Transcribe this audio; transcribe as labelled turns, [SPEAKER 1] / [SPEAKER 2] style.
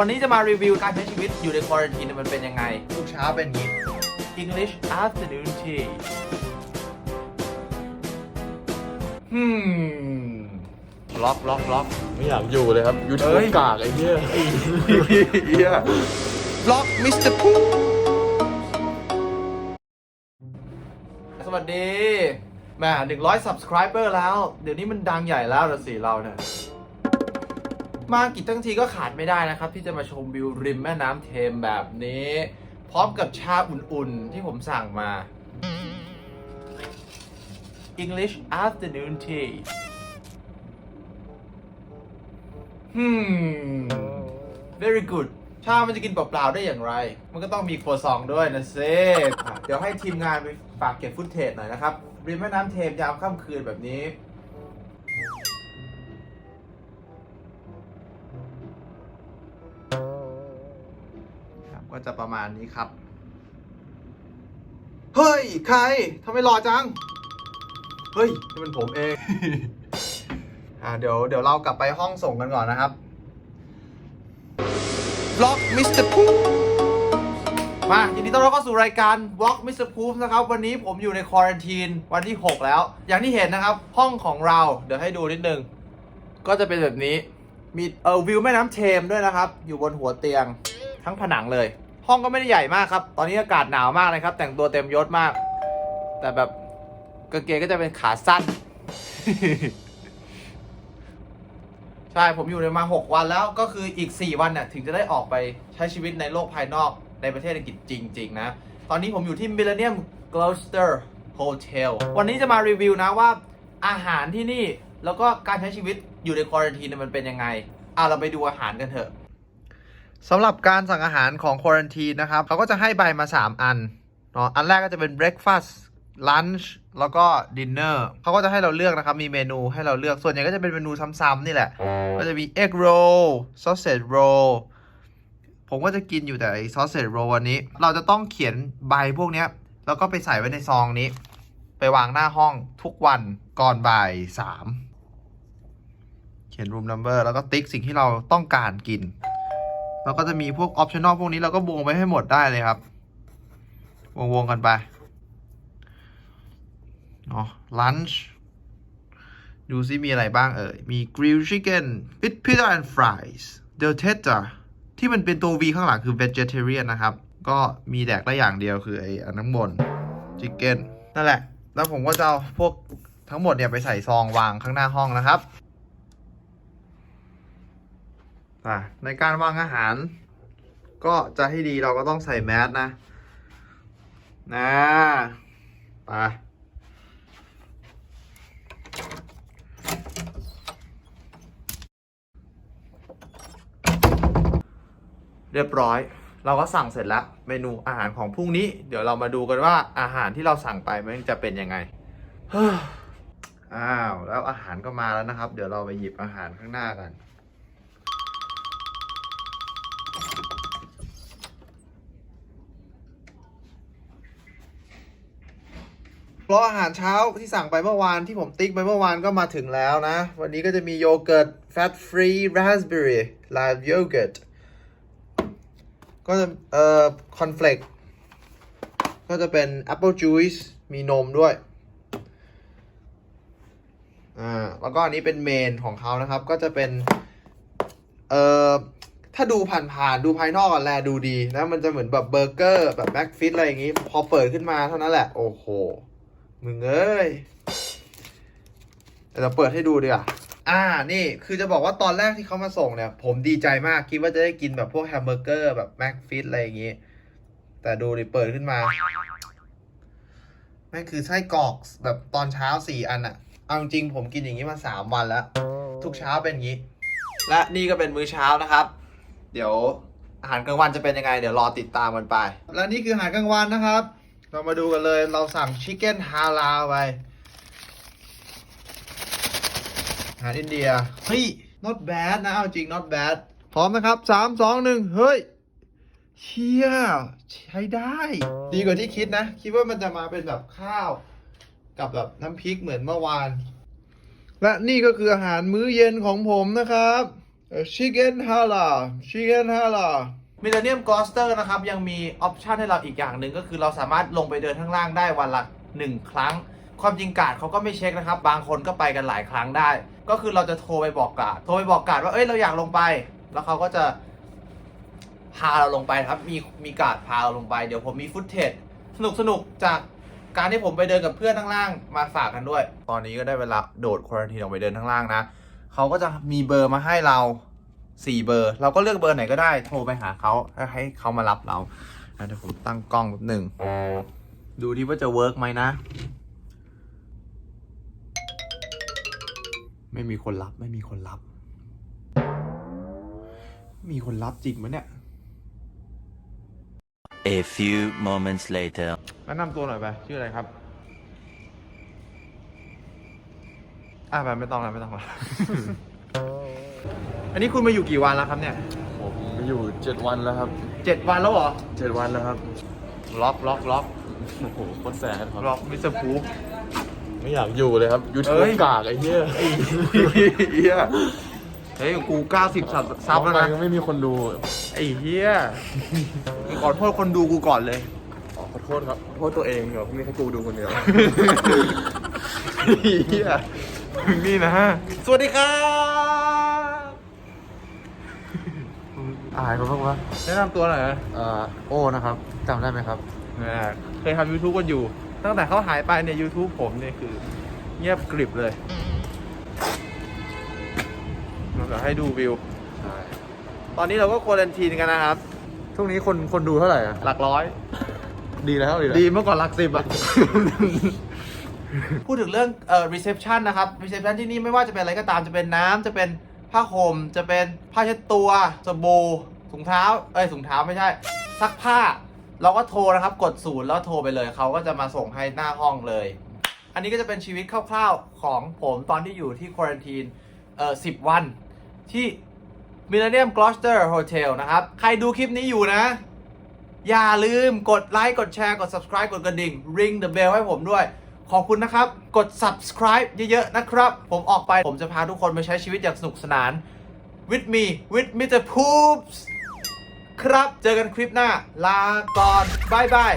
[SPEAKER 1] วันนี้จะมารีวิวการใช้ชีวิตอยู่ในควอรันทีนมันเป็นยังไง
[SPEAKER 2] ทุกเช้าเป็นอย่างนี้
[SPEAKER 1] English afternoon tea
[SPEAKER 2] อืมล็อกล็อกล็อกไม่อยากอยู่เลยครับยูทู
[SPEAKER 1] เฮ้
[SPEAKER 2] บ
[SPEAKER 1] ย
[SPEAKER 2] กากไอ้เหี้ย
[SPEAKER 1] เฮียบล็อกมิสเตอร์พูสวัสดีแหม่หนึ่งร้อย subscriber แล้ว เดี๋ยวนี้มันดังใหญ่แล้วละสิเราเนี่ย มากี่ตั้งทีก็ขาดไม่ได้นะครับ ที่จะมาชมวิวริมแม่น้ำเทมแบบนี้ พร้อมกับชาอุ่นๆ ที่ผมสั่งมา English afternoon tea อืม very good ชามันจะกินเปล่าๆ ได้อย่างไร มันก็ต้องมีครัวซองด้วยนะเซ่ะเดี๋ยวให้ทีมงานไปฝากเก็บฟุตเทจหน่อยนะครับ ริมแม่น้ำเทมยามค่ำคืนแบบนี้ ก็จะประมาณนี้ครับ เฮ้ย ใครทำไมรอจัง เฮ้ยนี่มันผมเอง อ่าเดี๋ยวเดี๋ยวเรากลับไปห้องส่งกันก่อนนะครับบล็อกมิสเตอร์พูมายินดีต้อนรับเข้าสู่รายการบล็อกมิสเตอร์พูนะครับ วันนี้ผมอยู่ในควอรันทีนวันที่ 6 แล้ว อย่างที่เห็นนะครับ ห้องของเราเดี๋ยวให้ดูนิดนึง ก็จะเป็นแบบนี้ มีเออวิวแม่น้ำเทมด้วยนะครับ อยู่บนหัวเตียง ทั้งผนังเลย ห้องก็ไม่ได้ใหญ่มากครับ ตอนนี้อากาศหนาวมากเลยครับ แต่งตัวเต็มยศมาก แต่แบบกางเกงก็จะเป็นขาสั้น ใช่ผมอยู่ในมา6วันแล้วก็คืออีก4วันเนี่ยถึงจะได้ออกไปใช้ชีวิตในโลกภายนอกในประเทศอังกฤษจริง ๆ นะ ตอนนี้ผมอยู่ที่ Millennium Gloucester Hotel วันนี้จะมารีวิวนะว่าอาหารที่นี่แล้วก็การใช้ชีวิตอยู่ในควอรันทีนมันเป็นยังไงอะเราไปดูอาหารกันเถอะ สำหรับการสั่งอาหารของควอรันทีนะครับเขาก็จะให้ใบมา 3 อันเนาะอันแรกก็จะเป็น breakfast lunch แล้วก็ dinner เขาก็จะให้เราเลือกนะครับ มีเมนูให้เราเลือกส่วนใหญ่ก็จะเป็นเมนูซ้ำๆนี่แหละ ก็จะมี egg roll sausage roll ผมก็จะกินอยู่แต่ไอ้ sausage roll วันนี้ เราจะต้องเขียนใบพวกนี้แล้วก็ไปใส่ไว้ในซองนี้ ไปวางหน้าห้องทุกวันก่อนบ่ายสามเขียน room number แล้วก็ติ๊กสิ่งที่เราต้องการกิน แล้วก็จะมีพวก optional พวกนี้เราก็วงไว้ให้หมดได้เลยครับ วงๆกันไปเนาะ lunch ดูซิมีอะไรบ้างเอ่ย มี grilled chicken with pizza and fries del teta ที่มันเป็นตัว V ข้างหลังคือ vegetarian นะครับ ก็มีแดกได้อย่างเดียวคือไอ้อันน้ำบน chicken นั่นแหละ แล้วผมก็จะเอาพวกทั้งหมดเนี่ยไปใส่ซองวางข้างหน้าห้องนะครับ่ะในการวางอาหาร ก็จะให้ดีเราก็ต้องใส่แมสนะ นะไปเรียบร้อย เราก็สั่งเสร็จแล้ว เมนูอาหารของพรุ่งนี้ เดี๋ยวเรามาดูกันว่าอาหารที่เราสั่งไปมันจะเป็นยังไงอ้าว แล้วอาหารก็มาแล้วนะครับ เดี๋ยวเราไปหยิบอาหารข้างหน้ากัน เพราะอาหารเช้าที่สั่งไปเมื่อวานที่ผมติ๊กไปเมื่อวานก็มาถึงแล้วนะ วันนี้ก็จะมีโยเกิร์ต fat free raspberry live yogurt ก็จะเอ่อคอนเฟลกก็จะเป็น apple juice มีนมด้วย อ่า แล้วก็อันนี้เป็นเมนของเขานะครับ ก็จะเป็น เอ่อ ถ้าดูผ่านๆ ดูภายนอกอะแลดูดีนะ มันจะเหมือนแบบเบอร์เกอร์ แบบแบ็กฟิตอะไรอย่างงี้ พอเปิดขึ้นมาเท่านั้นแหละ โอ้โห มึงเอ้ยเดี๋ยวเราเปิดให้ดูดีกว่าอ่า นี่ คือจะบอกว่าตอนแรกที่เขามาส่งเนี่ย ผมดีใจมาก คิดว่าจะได้กินแบบพวกแฮมเบอร์เกอร์แบบแม็กฟิตอะไรอย่างงี้ แต่ดูดิเปิดขึ้นมาแม่งคือไส้กรอกแบบตอนเช้าสี่อันอะเอาจริงๆผมกินอย่างนี้มาสามวันแล้ว ทุกเช้าเป็นอย่างนี้ และนี่ก็เป็นมื้อเช้านะครับ เดี๋ยวอาหารกลางวันจะเป็นยังไง เดี๋ยวรอติดตามกันไป และนี่คืออาหารกลางวันนะครับ เรามาดูกันเลย เราสั่งชิคเก้นฮาลาไปอาหารอินเดีย เฮ้ย not bad นะ เอาจริง not bad พร้อมนะครับสามสองหนึ่งเฮ้ย เชี่ย ใช้ได้ ดีกว่าที่คิดนะ คิดว่ามันจะมาเป็นแบบข้าว กับแบบน้ำพริกเหมือนเมื่อวาน และนี่ก็คืออาหารมื้อเย็นของผมนะครับชิคเก้ มิเลเนียมกอสเตอร์นะครับยังมีออปชันให้เราอีกอย่างหนึ่งก็คือเราสามารถลงไปเดินข้างล่างได้วันละหนึ่งครั้ง ความจริงกาดเขาก็ไม่เช็คนะครับ บางคนก็ไปกันหลายครั้งได้ ก็คือเราจะโทรไปบอกกาดโทรไปบอกกาดว่าเอ้ยเราอยากลงไป แล้วเขาก็จะพาเราลงไปครับมีมีกาดพาเราลงไปเดี๋ยวผมมีฟุตเทจสนุกสนุกจากการที่ผมไปเดินกับเพื่อนข้างล่างมาฝากกันด้วย ตอนนี้ก็ได้เวลาโดดควอนทีนออกไปเดินข้างล่างนะเขาก็จะมีเบอร์มาให้เรา สี่เบอร์ เราก็เลือกเบอร์ไหนก็ได้โทรไปหาเขาให้เขามารับเราอะเดี๋ยวผมตั้งกล้องแป๊บหนึ่งดูที่ว่าจะเวิร์กไหมนะ ไม่มีคนรับไม่มีคนรับ มีคนรับจริงไหมเนี่ย
[SPEAKER 3] A few moments later.
[SPEAKER 1] แนะนำตัวหน่อยไป ชื่ออะไรครับ อ่าไปไม่ต้องแล้วไม่ต้องแล้ว อันนี้คุณมาอยู่กี่วันแล้วครับเนี่ย
[SPEAKER 2] ผมมาอยู่เจ็ดวันแล้วครับ
[SPEAKER 1] เจ็ดวันแล้วเหรอ
[SPEAKER 2] เจ็ดวันแล้วครับ
[SPEAKER 1] ล็อกล็อกล็อก
[SPEAKER 2] โอ้โหโคตรแสบครับ
[SPEAKER 1] ล็อกมิสเตอร์พูฟ
[SPEAKER 2] ไม่อยากอยู่เลยครับยู
[SPEAKER 1] เอ้
[SPEAKER 2] ทูบ
[SPEAKER 1] ย
[SPEAKER 2] กากไอ้เหี้ย
[SPEAKER 1] เฮียเฮ้ยกูเก้าสิบซับซับแล้ว
[SPEAKER 2] ทำ
[SPEAKER 1] นะ
[SPEAKER 2] ไมไม่มีคนดู
[SPEAKER 1] ไอ้เฮียขอโทษคนดูกูก่อนเลย
[SPEAKER 2] อ๋อขอโทษครับขอโทษตัวเองเดี๋ยวพรุ่งนี้ให้กูดูคนเดียว
[SPEAKER 1] เฮียนี่นะฮะสวัสดีครับ
[SPEAKER 2] อายเขาบ้างวะ
[SPEAKER 1] แนะนำตัวหน่อยนะ
[SPEAKER 2] อ่าโอ้นะครับจำได้ไหมครับ
[SPEAKER 1] นะเคยทำ YouTube กันอยู่ ตั้งแต่เขาหายไปในย YouTube ผมเนี่ยคือ เงียบกริบเลยเราจะให้ดูวิว
[SPEAKER 2] ใช่
[SPEAKER 1] ตอนนี้เราก็ควอรันทีนกันนะครับ
[SPEAKER 2] ช่วงนี้คนคนดูเท่าไหร่อะ
[SPEAKER 1] หลักร้อย
[SPEAKER 2] ดีแล้วดีแล้ว
[SPEAKER 1] ดีเมื่อก่อนหลักสิบอะ พูดถึงเรื่องเอ่อ reception นะครับ reception ที่นี่ไม่ว่าจะเป็นอะไรก็ตามจะเป็นน้ำจะเป็น ผ้าห่มจะเป็นผ้าเช็ดตัวสบู่ถุงเท้า เอ้ยถุงเท้าไม่ใช่ ซักผ้า เราก็โทรนะครับ กดศูนย์แล้วโทรไปเลย เขาก็จะมาส่งให้หน้าห้องเลย อันนี้ก็จะเป็นชีวิตคร่าวๆของผมตอนที่อยู่ที่ควอรันทีนเอ่อ10วัน ที่ Millennium Gloucester Hotel นะครับ ใครดูคลิปนี้อยู่นะ อย่าลืมกดไลค์ กดแชร์ กด subscribe กดกระดิ่ง ring the bell ให้ผมด้วย ขอบคุณนะครับ กด subscribe เยอะๆนะครับ ผมออกไปผมจะพาทุกคนไปใช้ชีวิตอย่างสนุกสนาน with me with Mr. Poops ครับ เจอกันคลิปหน้า ลาก่อนบายบาย